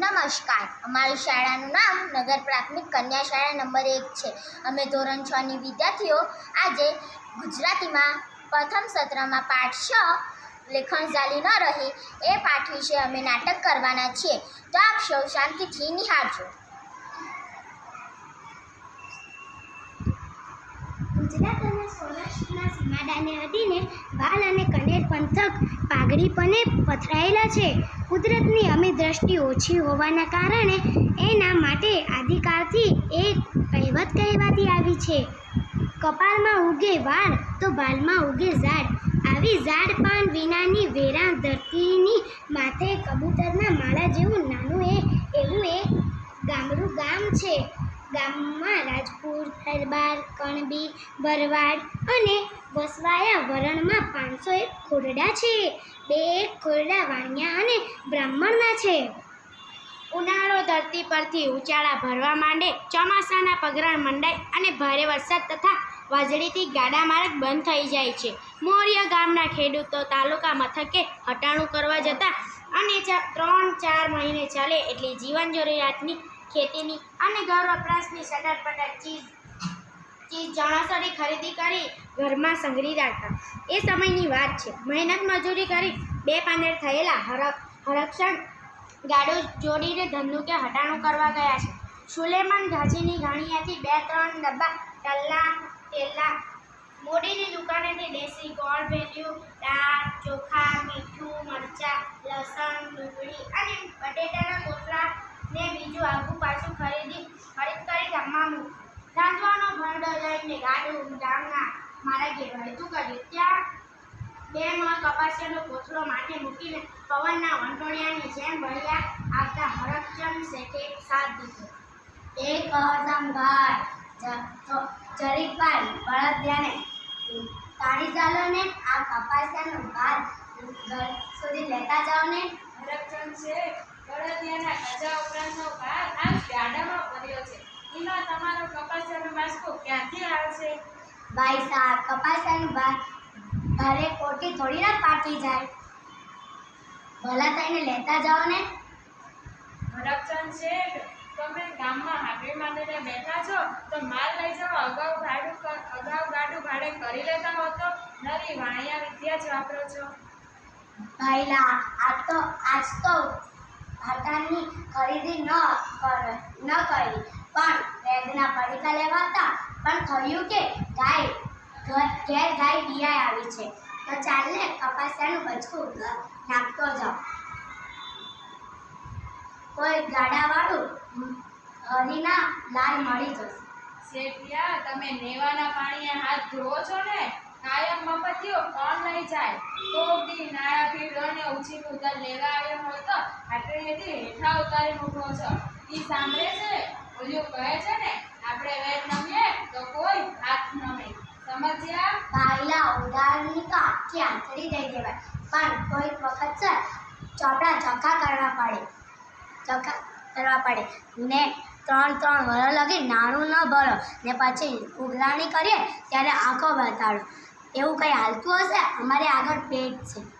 નમસ્કાર. અમારી શાળાનું નામ નગર પ્રાથમિક કન્યા શાળા નંબર એક છે. અમે ધોરણ છ ની વિદ્યાર્થીઓ આજે ગુજરાતીમાં પ્રથમ સત્રમાં પાઠ છ લેખન ચાલી ન રહી એ પાઠ વિશે અમે નાટક કરવાના છીએ. તો આપ સૌ શાંતિથી નિહાળજો. ગુજરાત અને સૌરાષ્ટ્રના સીમાડાને અડીને બાલ અને કનેર પંથક પાઘડીપણે પથરાયેલા છે. કુદરતની અમી દ્રષ્ટિ ઓછી હોવાના કારણે એના માટે આદિકાળથી એક કહેવત કહેવાતી આવી છે, કપાળમાં ઉગે વાળ તો બાલમાં ઉગે ઝાડ. આવી ઝાડ પાન વિનાની વેરા ધરતીની માથે કબૂતરના માળા જેવું નાનું એ, એવું એક ગામડું ગામ છે. ગામમાં રાજપુર દરબાર, કણબી, ભરવાડ અને વસવાયા વરણમાં પાંચસો એક ખોરડા છે. બે ખોરડા વાણિયા અને બ્રાહ્મણના છે. ઉનાળો ધરતી પરથી ઉચાળા ભરવા માંડે ચોમાસાના પગરણ મંડાય અને ભારે વરસાદ તથા વાજળીથી ગાડા માર્ગ બંધ થઈ જાય છે. મોરિયા ગામના ખેડૂતો તાલુકા મથકે હટાણું કરવા જતા અને ત્રણ ચાર મહિને ચાલે એટલી જીવન જરૂરિયાતની ખેતીની અને ઘર વપરાશની સટરપટર ચીજ ચીજ જણાસરી ખરીદી કરી ઘરમાં સંઘરી રાખતા. એ સમયની વાત છે. મહેનત મજૂરી કરી બે પાંદર થયેલા હરક હરક્ષણ ગાડો જોડીને ધંધુકે હટાણું કરવા ગયા છે. સુલેમાન ઘાસીની ઘાણીયાથી બે ત્રણ ડબ્બા ટલ્લા તેલા મોડીની દુકાનેથી દેશી ગોળ ભેલ્યું દાળ, ચોખા, મીઠું, મરચાં, લસણ, ડુંગળી અને બટેટાના કોથળા ને બીજું આગું પાછું ખરીદી ખરીદ કરી ગામમાં મૂક્યું રાંધવાનો લઈને ગાડું ડાંગના મારા ઘેર વળતું કર્યું. ત્યાં બે મણ કપાસિયાનો કોથળો માથે મૂકીને પવનના વંટોળિયાની જેમ વળ્યા આવતા હરકચંદ શેઠે સાથ દીધો. એક અસંભાળ જરીકભાઈ બળદિયાને તાળી ચાલો ને આ કપાસિયાનો ભાર ઘર સુધી લેતા જાઓ ને હરકચંદ શેઠ, બળદિયાના ગજા ઉપરાંતનો ભાર આ ગાડામાં ભર્યો છે. એમાં તમારો કપાસિયાનો બાસ્કો ક્યાંથી આવશે? ભાઈ સાહેબ કપાસિયાનું ભાર ઘરે કોટી થોડી ના પાકી જાય. ભલા થઈને લેતા જાઓ ને. હરકચંદ છે તમે ગામમાં હાકરી માંડીને બેઠા છો? તો માલ લઈ જવા અગાઉ ભાડું અગાઉ ગાડું ભાડે કરી લેતા હો તો નરી વાણિયા વિદ્યા જ વાપરો છો. ભાઈલા આ તો આજ તો હટાની ખરીદી ન કર ન કરી. પણ વેદના પડીકા લેવા હતા પણ થયું કે ગાય ઘેર ગાય બિયાય આવી છે. તો ચાલને કપાસિયાનું બચકું નાખતો જાઓ. કોઈ ગાડાવાળું હરીના લાલ મળી જશે. શેઠિયા, તમે નેવાના પાણીએ હાથ ધોવો છો ને? કાયમ મફતિયો કોણ લઈ જાય. કોકડી નાળા પીળો ને ઉછીનું તલ લેવા આવ્યો હોય તો આટલી હેઠા ઉતારી મૂકો છો. ઈ સાંભળે છે? ને, આપણે કોઈ સમજ્યા? ભાઈલા ઉદાહરણની તો આખી આંતરી દઈ દેવાય. પણ કોઈક વખત સર ચોપડા ચોખ્ખા કરવા પડે. ચોખ્ખા કરવા પડે. ને ત્રણ ત્રણ વરસ લગી નાણું ન ભરો. ને પછી ઉઘરાણી કરીએ ત્યારે આંખો બતાડો એવું કંઈ હાલતું હશે? અમારે આગળ પેટ છે.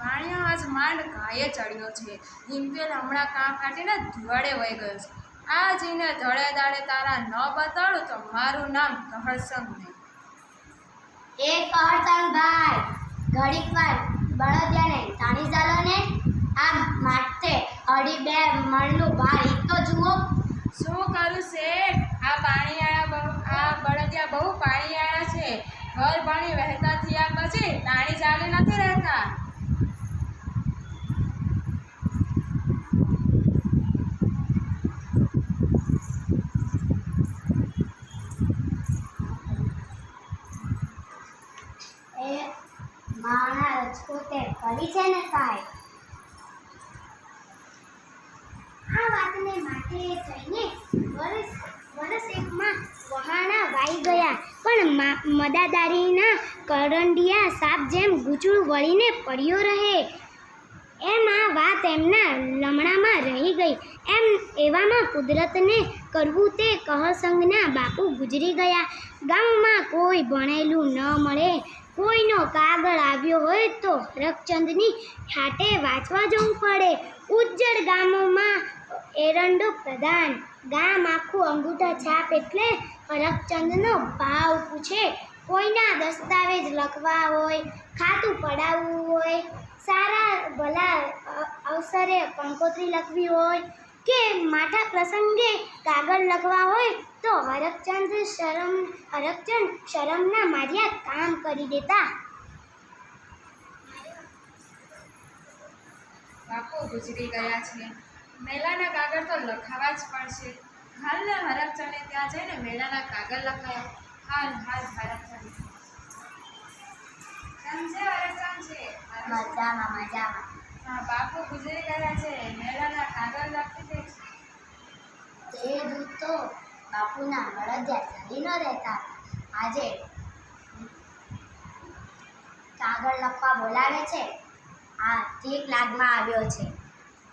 વાણિયો આજ માંડ ઘાયે ચડ્યો છે. હિમપેલ હમણાં કાં કાઢીને ધુવાડે વહી ગયો છે. આ જીને ધડે દાડે તારા ન બતાડું તો મારું નામ કહળસંગ નહીં. એ કહળસંગ ભાઈ ઘડીક વાર બળદિયાને તાણી ચાલો ને. આ માટે અઢી બે મણનું ભાર ઈ તો જુઓ. શું કરું શેઠ? આ પાણીયાળા આ બળદિયા બહુ પાણીયાળા છે. ઘર પાણી વહેતા થયા પછી તાણી ચાલી નથી રહેતા એ માણા રજપૂતે કરી છે ને સાહેબ. આ વાતને માટે જઈને વર્ષ વર્ષ એકમાં વહાણા વાઈ ગયા. પણ મદાદારીના કરંડિયા સાપ જેમ ગૂંચળું વળીને પડ્યો રહે. એમ આ વાત એમના લમણામાં રહી ગઈ. એમ એવામાં કુદરતને કરવું તે કહસંગના બાપુ ગુજરી ગયા. ગામમાં કોઈ ભણેલું ન મળે. કોઈનો કાગળ આવ્યો હોય તો હરકચંદની હાટે વાંચવા જવું પડે. ઉજ્જડ ગામોમાં એરંડો પ્રધાન. ગામ આખું અંગૂઠા છાપ એટલે હરકચંદનો ભાવ પૂછે. કોઈના દસ્તાવેજ લખવા હોય, ખાતું પડાવવું હોય, સારા ભલા અવસરે કંકોત્રી લખવી હોય કે માઠા પ્રસંગે કાગળ લખવા હોય તો હરકચંદ શરમ હરકચંદ શરમના માર્યા કામ કરી દેતા. બાપુ ગુજરી ગયા છે. મેલાના કાગળ તો લખાવા જ પડશે. હાલને હરકચંદે ત્યાં જઈને મેલાના કાગળ લખાયા. હાલ હાલ હરકચંદ. સમજે હરકચંદ છે. મજામાં મજામાં. હા બાપુ ગુજરી ગયા છે. મેલાના કાગળ લખી તે દૂધ તો બાપુના વળદિયા ચાલી ન રહેતા. આજે કાગળ લખવા બોલાવે છે. આ ઠીક લાગમાં આવ્યો છે.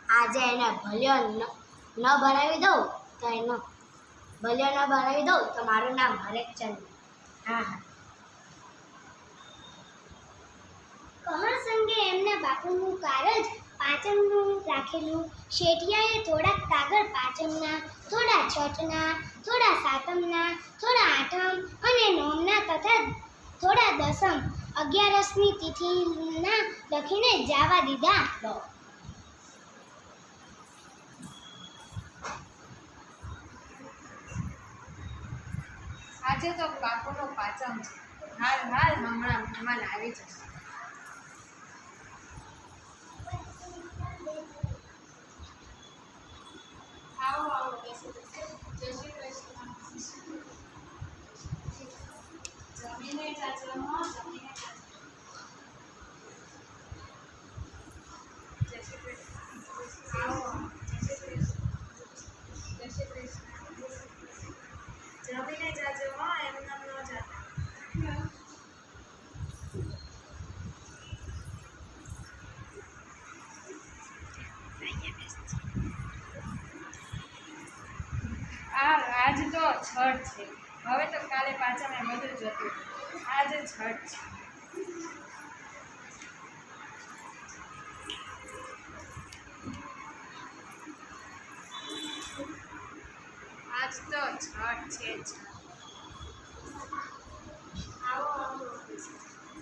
આજે એને ભલ્યો ન ભરાવી દઉં તો એનો, ભલ્યો ન ભરાવી દઉં તો મારું નામ હરેકચંદ. હા હા. કમળ સંગે એમના બાપુનું કારજ પાંચમનું રાખેલું શેઠિયાએ થોડાક કાગળ પાંચમના, થોડા છઠના, થોડા સાતમના, થોડા આઠમ અને નોમના તથા થોડા દસમ અગિયારસની તિથિના લખીને જાવા દીધા. આજે તો બાપુનો પાચમ છે. હાલ હાલ હમણાં મહેમાન આવી જશે આવો આવો બેસો બેસો. જય શ્રી કૃષ્ણ જમીને જાજો હો જમીને જાજો જય શ્રી કૃષ્ણ આવો આવો. જય શ્રી કૃષ્ણ જય શ્રી કૃષ્ણ જમીને જાજો હો એમ નામ ન જાતા આ આજ તો છઠ છે. હવે તો કાલે પાછા મેં બધું જતું આજે છઠ છે. આજ તો છઠ છે જ. આવો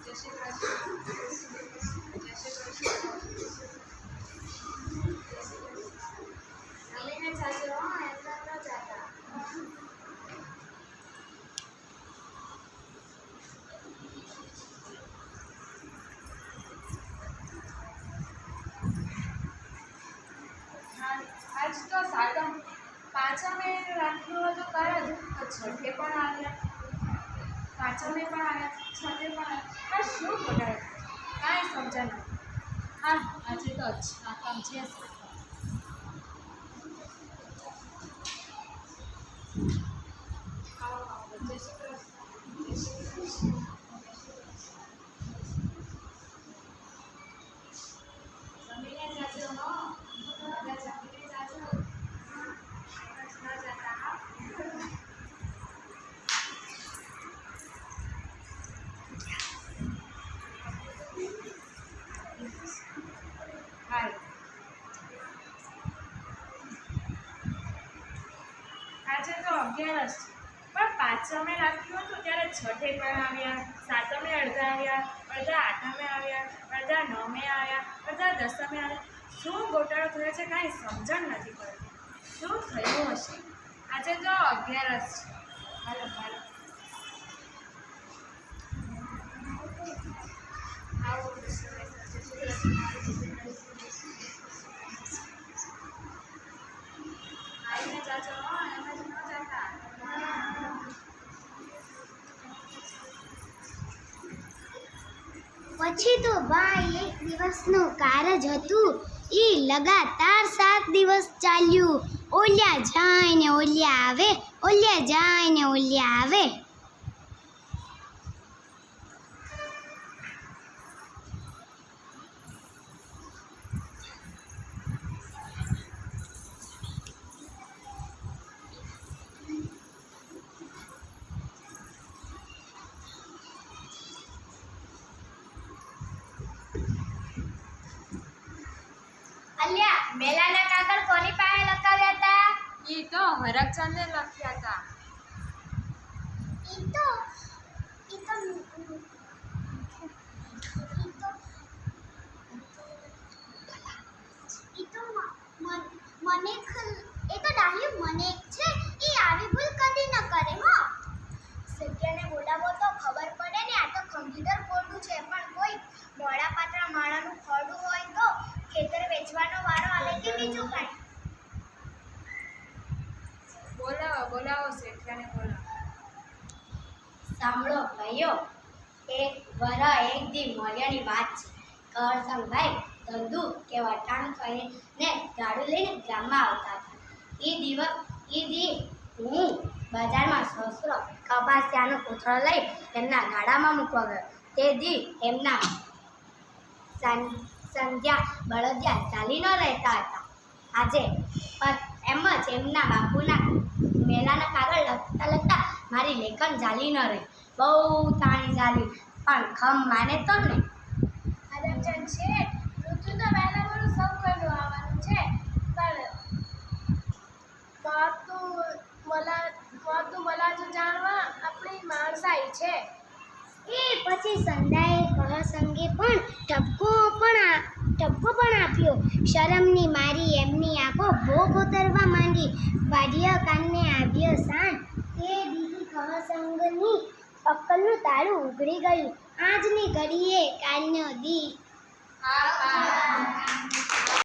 જય શ્રી આજ તો સાતમ. પાંચમે રાખ્યું હતું જ. તો છઠ્ઠે પણ આવ્યા. પાંચમે પણ આવ્યા. છઠ્ઠે પણ આવ્યા. આ શું કાંઈ સમજા નહીં હા, આજે તો સાતમ છે આવો, આવો, જય શ્રી કૃષ્ણ, જય શ્રી કૃષ્ણ. જમીને જાજો હો બધા જમીને જાજો ન જતા હા હાલ આજે તો અગિયારસ છે. પણ પાંચમે રાખ્યું હતું ત્યારે છઠે પણ આવ્યા, સાતમે અડધા આવ્યા, અડધા આઠમે આવ્યા, અડધા નવમે આવ્યા, અડધા દસમે આવ્યા. શું ગોટાળો થયો છે કાંઈ સમજણ નથી પડતી. શું થયું હશે? આજે તો અગિયારસ છે. હાલો હાલો. આવો ભાઈ એક દિવસનું કારજ હતું. એ લગાતાર સાત દિવસ ચાલ્યું. ઓલિયા જાય ને ઓલિયા આવે, ઓલિયા જાય ને ઓલિયા આવે. મેલાના કાગળ કોની પાસે લખાવ્યા હતા? ઈ તો હરકચંદે લખ્યા હતા. ઈ તો ઈ તો ઈ તો મન- મને ખ- એ તો ડાહ્યું મને એક છે એ આવી ભૂલ કદી ન કરે હો સત્યને બોલાવો તો ખબર પડે ને આ તો કમ્પ્યુટર ખોટું છે પણ કોઈ મોડા પાત્ર માણાનું ખોડું હોય તો ખેતર વેચવાનો વારો આવે કે બીજું કાંઈ બોલાવો બોલાવો શેઠિયાને બોલાવો ભાઈઓ, એક વરા એક દી મોલિયાની વાત છે. કરસંગભાઈ ધંધુ કે વટાણ કરીને ગાડું લઈને ગામમાં આવતા હતા. એ દિવસ, એ દી હું બજારમાં સસરો કપાસિયાનો કોથળો લઈ એમના ગાડામાં મૂકવા ગયો. તે દી એમના સંધ્યા, બળદિયા ચાલી ન રહેતા હતા. આજે એમ જ એમના બાપુના મેલાના કાગળ લખતા લખતા મારી લેખન ચાલી ન રહી. બહુ તાણી ચાલી પણ ખમ માને તો ને શેઠ ઋતુ તો વહેલા મોડું સૌ કોઈનું આવવાનું છે. પણ મોતું મલા મોતું મલાજુ જાણવા આપણી માણસાઈ છે. એ પછી સંધાએ કહસંગે પણ ટપકો પણ ટપકો પણ આપ્યો. શરમની મારી એમની આંખો ભોગ ઉતરવા માંડી. વાડિયા કાનને આવ્યો સાંજ. તે દીધી કહસંગની અક્કલનું તાળું ઉઘડી ગયું. આજની ઘડીએ કાલનો દી.